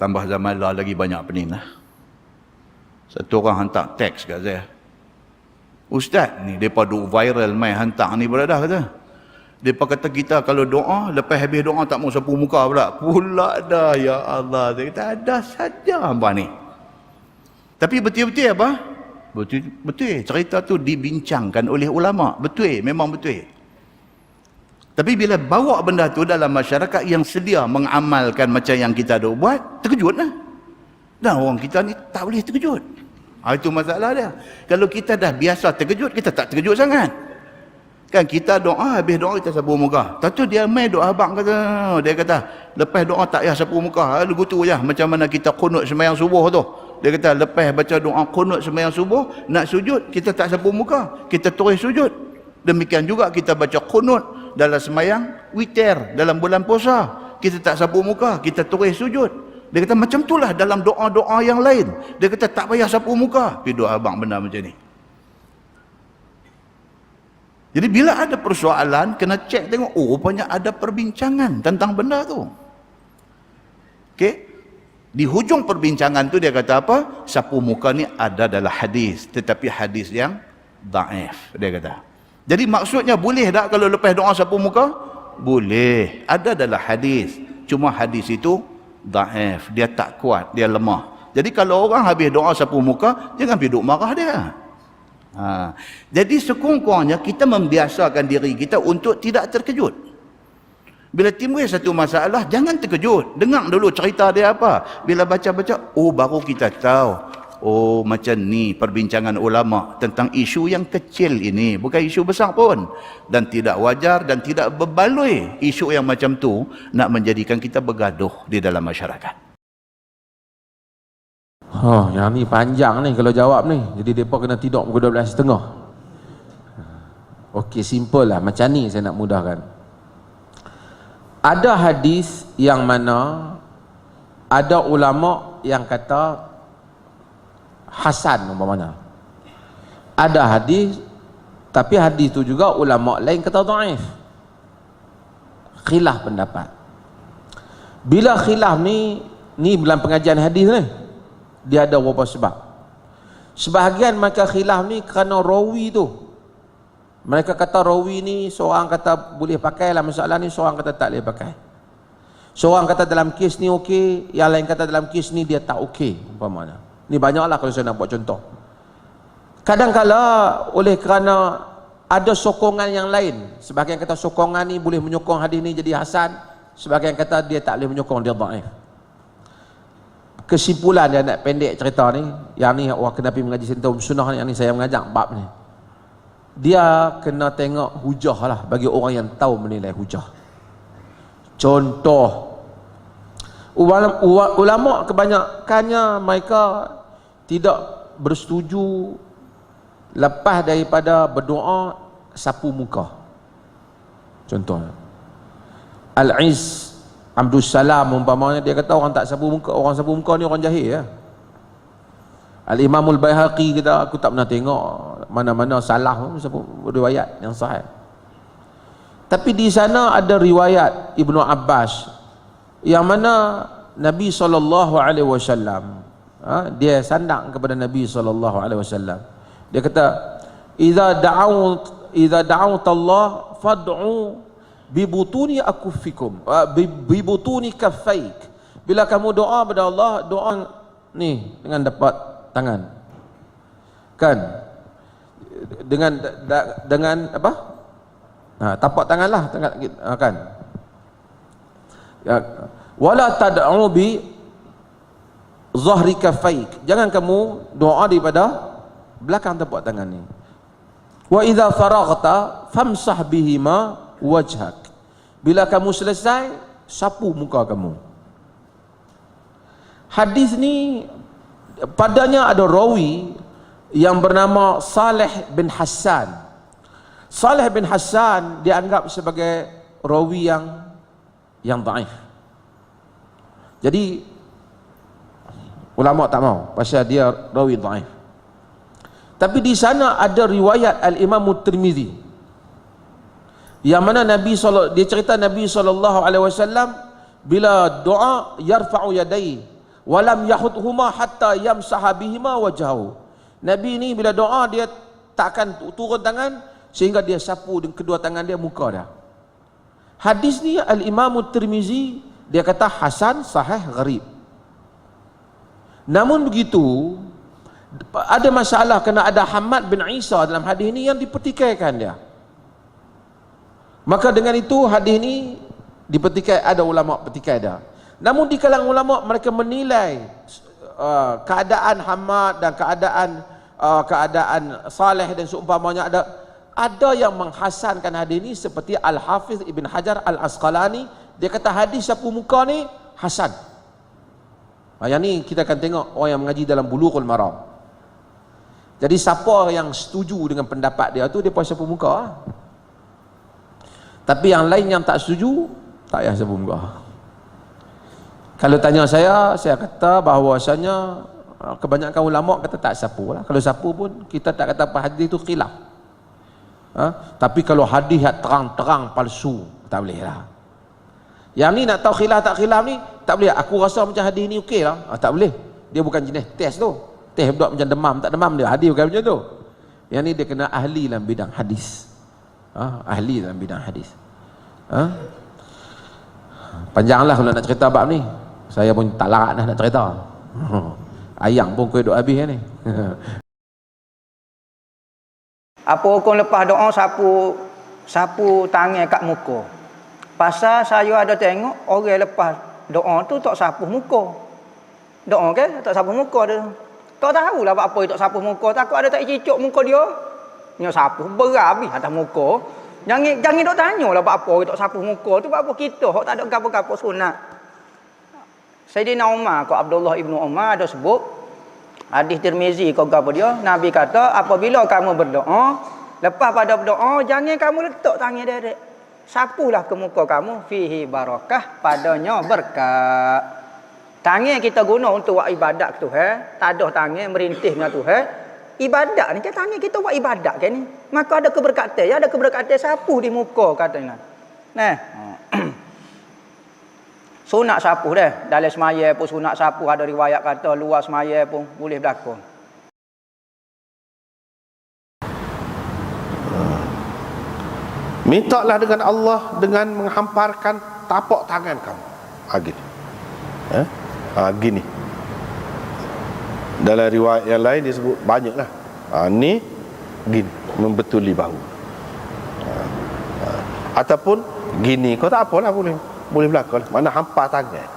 Tambah zaman lah lagi banyak pening lah. Satu orang hantar teks kat saya. Ustaz ni, mereka duk viral main hantar ni dah kata. Mereka kata kita kalau doa, lepas habis doa tak mau sapu muka pula. Pula dah, ya Allah. Dia kata, ada saja hamba ni. Tapi betul-betul apa? Betul, betul. Cerita tu dibincangkan oleh ulama. Betul, memang betul. Tapi bila bawa benda tu dalam masyarakat yang sedia mengamalkan macam yang kita ada buat, terkejut lah. Dan orang kita ni tak boleh terkejut. Ha, itu masalah dia. Kalau kita dah biasa terkejut, kita tak terkejut sangat. Kan kita doa, habis doa kita sapu muka. Tentu dia main doa abang kata, dia kata, lepas doa tak payah sapu muka. Lalu tu je, macam mana kita kunut semayang subuh tu. Dia kata, lepas baca doa kunut semayang subuh, nak sujud, kita tak sapu muka. Kita terus sujud. Demikian juga kita baca kunut dalam semayang witir dalam bulan puasa. Kita tak sapu muka, kita terus sujud. Dia kata, macam itulah dalam doa-doa yang lain. Dia kata, tak payah sapu muka. Tapi doa abang benar macam ni. Jadi bila ada persoalan, kena cek tengok, oh rupanya ada perbincangan tentang benda tu. Okey. Di hujung perbincangan tu dia kata apa? Sapu muka ni ada dalam hadis, tetapi hadis yang daif, dia kata. Jadi maksudnya boleh tak kalau lepas doa sapu muka? Boleh. Ada dalam hadis. Cuma hadis itu daif, dia tak kuat, dia lemah. Jadi kalau orang habis doa sapu muka, jangan pergi duk marah dia. Ha. Jadi sekurang-kurangnya kita membiasakan diri kita untuk tidak terkejut. Bila timbul satu masalah, jangan terkejut. Dengar dulu cerita dia apa. Bila baca-baca, oh baru kita tahu. Oh macam ni perbincangan ulama tentang isu yang kecil ini. Bukan isu besar pun. Dan tidak wajar dan tidak berbaloi isu yang macam tu nak menjadikan kita bergaduh di dalam masyarakat. Oh, yang ni panjang ni kalau jawab ni. Jadi depa kena tidur pukul 12.30. Okey, simple lah. Macam ni saya nak mudahkan. Ada hadis yang mana ada ulama yang kata hasan umpamanya. Ada hadis tapi hadis tu juga ulama lain kata dhaif. Khilaf pendapat. Bila khilaf ni ni dalam pengajian hadis ni dia ada beberapa sebab sebahagian mereka khilaf ni kerana rawi tu mereka kata rawi ni seorang kata boleh pakai lah masalah ni seorang kata tak boleh pakai seorang kata dalam kes ni okey yang lain kata dalam kes ni dia tak okey umpamanya ni banyaklah kalau saya nak buat contoh. Kadang-kala oleh kerana ada sokongan yang lain sebahagian kata sokongan ni boleh menyokong hadis ni jadi hasan sebahagian kata dia tak boleh menyokong dia dhaif. Kesimpulan dia nak pendek cerita ni yang ni orang kena pergi mengaji sentuh sunnah ni yang ni saya mengajak bab ni. Dia kena tengok hujah lah bagi orang yang tahu menilai hujah. Contoh ulama kebanyakannya mereka tidak bersetuju lepas daripada berdoa sapu muka. Contohnya Al-Iz Abdul Salam umpamanya dia kata orang tak sapu muka orang sapu muka ni orang jahil ya. Al Imamul Baihaqi kita aku tak pernah tengok mana-mana salah sapu riwayat yang sahih. Tapi di sana ada riwayat Ibnu Abbas yang mana Nabi wasallam ha, dia sandang kepada Nabi sallallahu alaihi wasallam. Dia kata idza da'aut idza da'aut Allah fad'u bibutuni akufikum uh, bibutuni kaffaik. Bila kamu doa kepada Allah doa ni dengan dapat tangan. Kan? Dengan da, dengan apa? Ha, tapak tanganlah tangan ha, kan? Ya. Wala tad'u bi zahri kaffaik jangan kamu doa daripada belakang tapak tangan ni. Wa idza faraghta famsah bihima wajhak. Bila kamu selesai sapu muka kamu. Hadis ni padanya ada rawi yang bernama Saleh bin Hassan. Saleh bin Hassan dianggap sebagai rawi yang yang daif. Jadi ulama tak mau pasal dia rawi daif tapi di sana ada riwayat Al-Imam Tirmizi yang mana Nabi sallallahu dia cerita Nabi sallallahu alaihi wasallam bila doa yarfa'u yadai walam yahudhuma hatta yamsaha bihima wajhahu. Nabi ni bila doa dia takkan turun tangan sehingga dia sapu dengan kedua tangan dia muka dia. Hadis ni al imam tirmizi dia kata hasan sahih gharib namun begitu ada masalah kena ada Hamad bin Isa dalam hadis ini yang dipertikaikan dia. Maka dengan itu hadis ini dipertikai ada ulama petikai dia. Namun di kalangan ulama mereka menilai uh, keadaan Hamad dan keadaan uh, keadaan Saleh dan seumpamanya ada ada yang menghasankan hadis ini seperti Al-Hafiz Ibn Hajar Al-Asqalani. Dia kata hadis sapu muka ni hasan ha, yang ni kita akan tengok orang yang mengaji dalam bulughul maram jadi siapa yang setuju dengan pendapat dia tu dia puasa muka lah. tapi yang lain yang tak setuju tak payah sapu muka kalau tanya saya saya kata bahawasanya uh, kebanyakan ulama kata tak sapu lah kalau sapu pun kita tak kata apa hadis tu khilaf ha? tapi kalau hadis yang terang-terang palsu tak boleh lah yang ni nak tahu khilaf tak khilaf ni tak boleh. Aku rasa macam hadis ni okey lah. Ha, tak boleh. Dia bukan jenis test tu. Test budak macam demam tak demam dia. Hadis bukan macam tu. Yang ni dia kena ahli dalam bidang hadis. Ha? ahli dalam bidang hadis. Ha? panjanglah kalau nak cerita bab ni. Saya pun tak larat dah nak cerita. Ayang pun kuih duk habis ni. Apa hukum lepas doa? Sapu sapu tangan kat muka? Pasal saya ada tengok orang lepas doa tu tak sapu muka. Doa ke tak sapu muka dia. Tak tahulah buat apa dia tak sapu muka. Takut ada tak cicuk muka dia. Dia sapu berat habis atas muka. Jangan jangan dok tanyalah buat apa dia tak sapu muka tu buat apa kita hok tak ada gapo-gapo sunat. Sayyidina Umar ko Abdullah ibnu Umar ada sebut Hadis Tirmizi kau apa dia? Nabi kata apabila kamu berdoa, lepas pada berdoa jangan kamu letak tangan direct. Sapulah ke muka kamu fihi barakah padanya berkat. Tangan kita guna untuk buat ibadat ke Tuhan, tak ada tangan merintih dengan Tuhan. Ibadat ni kan tangan kita buat ibadat kan ni. Maka ada keberkatan, ya ada keberkatan sapu di muka katanya. Nah. Sunat sapu dah. Dalam semaya pun sunat sapu ada riwayat kata luar semaya pun boleh berlaku. Mintalah dengan Allah dengan menghamparkan tapak tangan kamu. Ha, gini. Eh? Ha, gini. Dalam riwayat yang lain disebut banyak lah. Ha, ni gini. Membetuli bahu. Ha, ha. Ataupun gini. Kau tak apalah boleh. Boleh berlaku lah. Mana hampar tangan.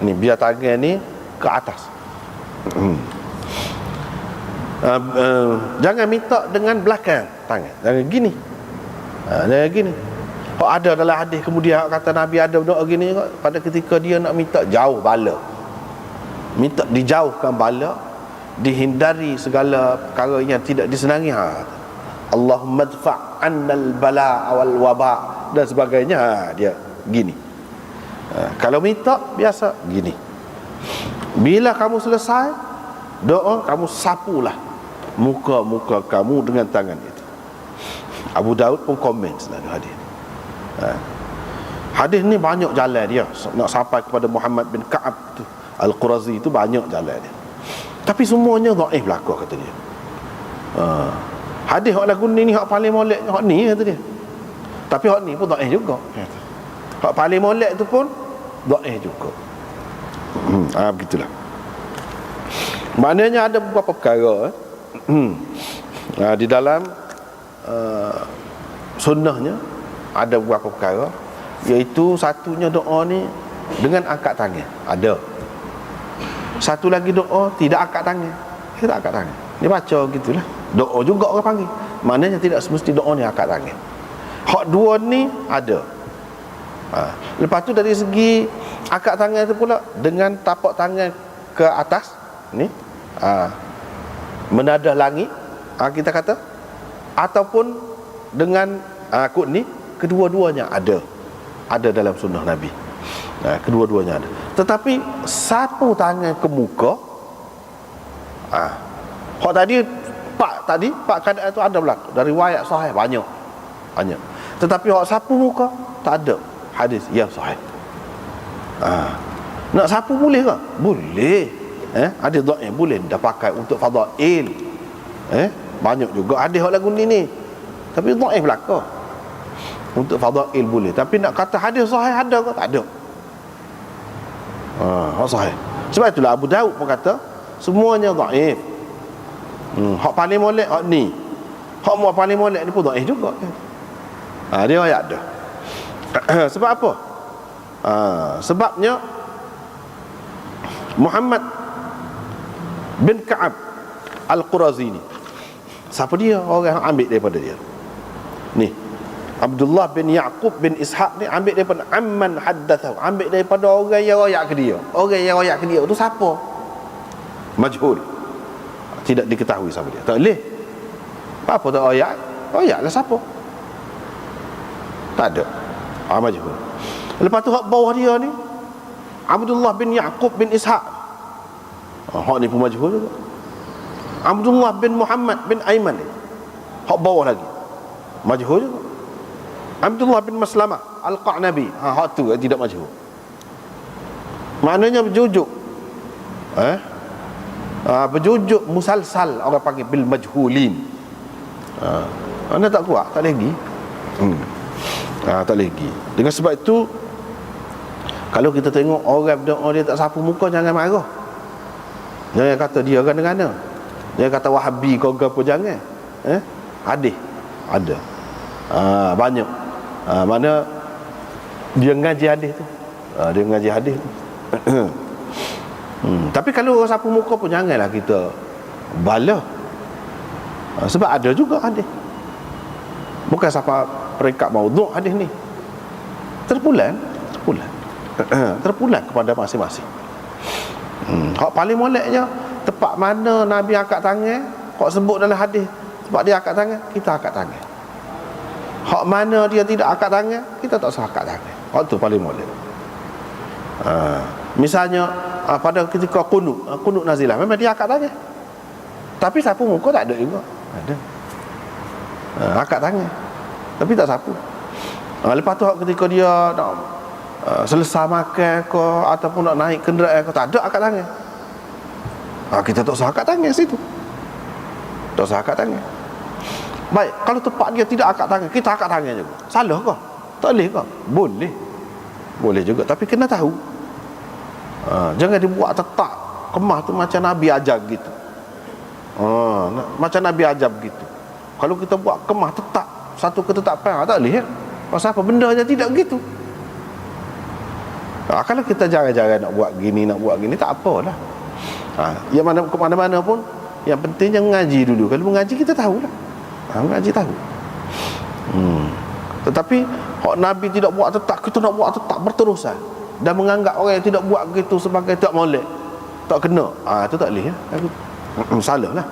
Ni biar tangan ni ke atas. Hmm. Uh, uh, jangan minta dengan belakang tangan. Jangan gini. Ha, dia gini. Kok ada dalam hadis kemudian kata Nabi ada doa gini pada ketika dia nak minta jauh bala. Minta dijauhkan bala, dihindari segala perkara yang tidak disenangi. Ha. Allahumma dfa' annal bala wal waba dan sebagainya. Ha, dia gini. Ha, kalau minta biasa gini. Bila kamu selesai doa kamu sapulah muka-muka kamu dengan tangan itu. Abu Daud pun komen dalam hadis. Ha. Hadis ni banyak jalan dia nak sampai kepada Muhammad bin Ka'ab tu Al-Qurazi itu banyak jalan dia. Tapi semuanya dhaif belaka kata dia. Ha. Hadis hak lagu ni ni hak paling molek hak ni kata dia. Tapi hak ni pun dhaif juga. Hak paling molek tu pun dhaif juga. Hmm, ah begitulah. Maknanya ada beberapa perkara eh. Hmm. Ha, di dalam uh, sunnahnya ada beberapa perkara iaitu satunya doa ni dengan angkat tangan. Ada. Satu lagi doa tidak angkat tangan. Tidak angkat tangan. Dia baca gitulah. Doa juga orang panggil. Maknanya tidak semesti doa ni angkat tangan. Hak dua ni ada. Ha. lepas tu dari segi angkat tangan tu pula dengan tapak tangan ke atas ni ha. menadah langit ha, kita kata ataupun dengan uh, kod ni kedua-duanya ada. Ada dalam sunnah Nabi. Nah, kedua-duanya ada. Tetapi sapu tangan ke muka ah hak tadi pak tadi pak keadaan itu ada berlaku. Dari riwayat sahih banyak. Banyak. Tetapi hak sapu muka tak ada hadis yang sahih. Ah Nak sapu boleh ke? Boleh. Eh, ada dhaif boleh. Dah pakai untuk fadail. Eh, banyak juga ada hak lagu ni ni. Tapi dhaif belaka. Untuk fadail boleh. Tapi nak kata hadis sahih ada ke? Tak ada. Ha, sahih. Sebab itulah Abu Daud pun kata semuanya dhaif. Hmm, hak paling molek hak ni. Hak mu paling molek ni pun dhaif juga. Ha, dia ayat dah. Sebab apa? Ha, sebabnya Muhammad bin Ka'ab Al-Qurazi ni. Siapa dia? Orang ambil daripada dia. Ni. Abdullah bin Yaqub bin Ishaq ni ambil daripada amman haddathahu. Ambil daripada orang yang royak ke dia. Orang yang royak ke dia tu siapa? Majhul. Tidak diketahui siapa dia. Tak boleh. Apa tak royak? Royak lah siapa? Tak ada. Ah majhul. Lepas tu hak bawah dia ni Abdullah bin Yaqub bin Ishaq. Ah, hak ni pun majhul juga. Abdullah bin Muhammad bin Aiman ni. Hak bawah lagi. Majhul. Abdullah bin Maslamah Al-Qa'nabi. Ha, hak tu tidak majhul. Maknanya berjujuk. Eh? Ha, berjujuk musalsal orang panggil bil majhulin. Ha, anda tak kuat, tak lagi. Hmm. Ha, tak lagi. Dengan sebab itu kalau kita tengok orang berdoa dia tak sapu muka jangan marah. Jangan kata dia gana-gana. Jangan kata wahabi kau apa jangan. Eh? Hadis. Ada. Ha, banyak. Ha, mana dia ngaji hadis tu. Ha, dia ngaji hadis tu. hmm. Tapi kalau orang sapu muka pun janganlah kita bala. Ha, sebab ada juga hadis. Bukan siapa peringkat maudhu' hadis ni. Terpulang, terpulang. terpulang kepada masing-masing. Hmm. Hak paling moleknya tempat mana Nabi angkat tangan, kau sebut dalam hadis sebab dia angkat tangan, kita angkat tangan. Hak mana dia tidak angkat tangan, kita tak usah angkat tangan. Hak tu paling molek. Ha. misalnya ha, pada ketika kunut, ha, kunut nazilah memang dia angkat tangan. Tapi sapu muka tak ada juga. Ada. Ha, angkat tangan. Tapi tak sapu. Ha, lepas tu ketika dia nak uh, selesai makan ke ataupun nak naik kenderaan ke tak ada angkat tangan. Ha, kita tak usah angkat tangan situ. Tak usah angkat tangan. Baik, kalau tempat dia tidak angkat tangan, kita angkat tangan juga. Salah ke? Tak boleh ke? Boleh. Boleh juga, tapi kena tahu. Ha, jangan dibuat tetap kemah tu macam Nabi ajar gitu. Ha, macam Nabi ajar begitu. Kalau kita buat kemah tetap satu ketetapan, tak boleh ya? Pasal apa? Benda je tidak gitu. Ha, kalau kita jarang-jarang nak buat gini, nak buat gini, tak apalah. Ha, yang mana ke mana-mana pun, yang penting jangan mengaji dulu. Kalau mengaji kita tahulah. Ha, mengaji tahu. Hmm. Tetapi hak Nabi tidak buat tetap, kita nak buat tetap berterusan dan menganggap orang yang tidak buat gitu sebagai tak molek, tak kena. Ah ha, itu tak boleh ya. Salah lah.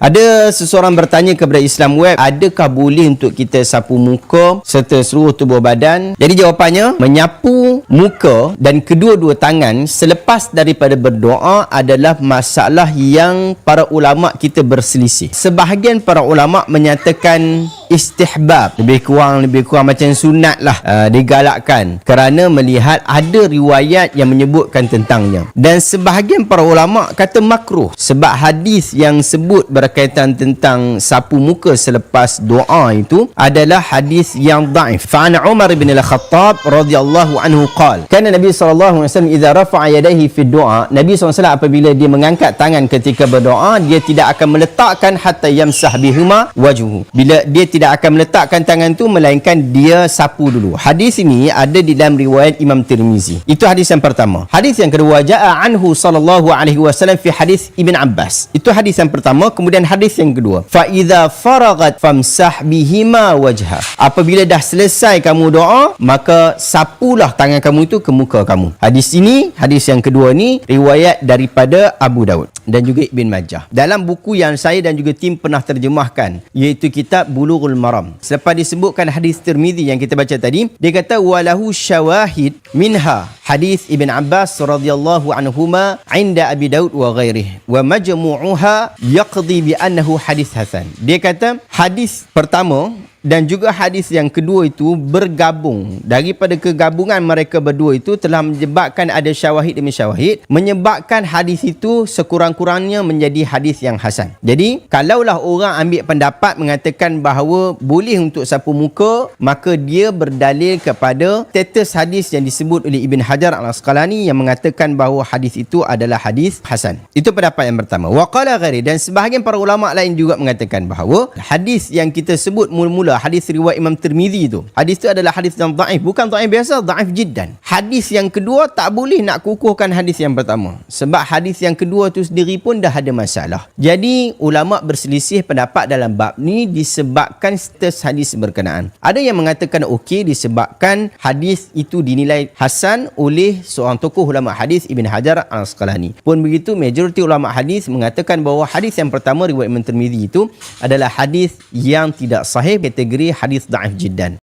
Ada seseorang bertanya kepada Islam Web, adakah boleh untuk kita sapu muka serta seluruh tubuh badan? Jadi jawapannya, menyapu muka dan kedua-dua tangan selepas daripada berdoa adalah masalah yang para ulama kita berselisih. Sebahagian para ulama menyatakan istihbab, lebih kurang lebih kurang macam sunat lah uh, digalakkan kerana melihat ada riwayat yang menyebutkan tentangnya. Dan sebahagian para ulama kata makruh sebab hadis yang sebut ber berkaitan tentang sapu muka selepas doa itu adalah hadis yang dhaif. Fa an Umar bin Al-Khattab radhiyallahu anhu qala, kana Nabi wasallam idza rafa'a yadayhi fi du'a, Nabi SAW apabila dia mengangkat tangan ketika berdoa, dia tidak akan meletakkan hatta yamsah bihuma wajhu. Bila dia tidak akan meletakkan tangan tu melainkan dia sapu dulu. Hadis ini ada di dalam riwayat Imam Tirmizi. Itu hadis yang pertama. Hadis yang kedua ja'a anhu sallallahu alaihi wasallam fi hadis Ibn Abbas. Itu hadis yang pertama Kemudian hadis yang kedua, fa idza faragat famsah bihima wajha. Apabila dah selesai kamu doa, maka sapulah tangan kamu itu ke muka kamu. Hadis ini, hadis yang kedua ni riwayat daripada Abu Daud dan juga Ibn Majah. Dalam buku yang saya dan juga tim pernah terjemahkan, iaitu kitab Bulughul Maram. Selepas disebutkan hadis Tirmizi yang kita baca tadi, dia kata walahu syawahid minha hadis Ibn Abbas radhiyallahu anhuma inda Abi Daud wa ghairihi wa majmu'uha yaqdi bi annahu hadis hasan. Dia kata hadis pertama dan juga hadis yang kedua itu bergabung. Daripada kegabungan mereka berdua itu telah menyebabkan ada syawahid demi syawahid menyebabkan hadis itu sekurang-kurangnya menjadi hadis yang hasan. Jadi kalaulah orang ambil pendapat mengatakan bahawa boleh untuk sapu muka maka dia berdalil kepada status hadis yang disebut oleh Ibn Hajar Al-Asqalani yang mengatakan bahawa hadis itu adalah hadis hasan. Itu pendapat yang pertama. Waqala ghairi. Dan sebahagian para ulama lain juga mengatakan bahawa hadis yang kita sebut mula-mula hadis riwayat Imam Tirmizi itu hadis itu adalah hadis yang dhaif. Bukan dhaif biasa dhaif jiddan. Hadis yang kedua tak boleh nak kukuhkan hadis yang pertama. Sebab hadis yang kedua tu sendiri pun dah ada masalah. Jadi ulama berselisih pendapat dalam bab ni disebabkan status hadis berkenaan. Ada yang mengatakan okey disebabkan hadis itu dinilai hasan oleh seorang tokoh ulama hadis Ibn Hajar Al-Asqalani. Pun begitu majoriti ulama hadis mengatakan bahawa hadis yang pertama riwayat Imam Tirmizi itu adalah hadis yang tidak sahih kategori hadis dhaif jiddan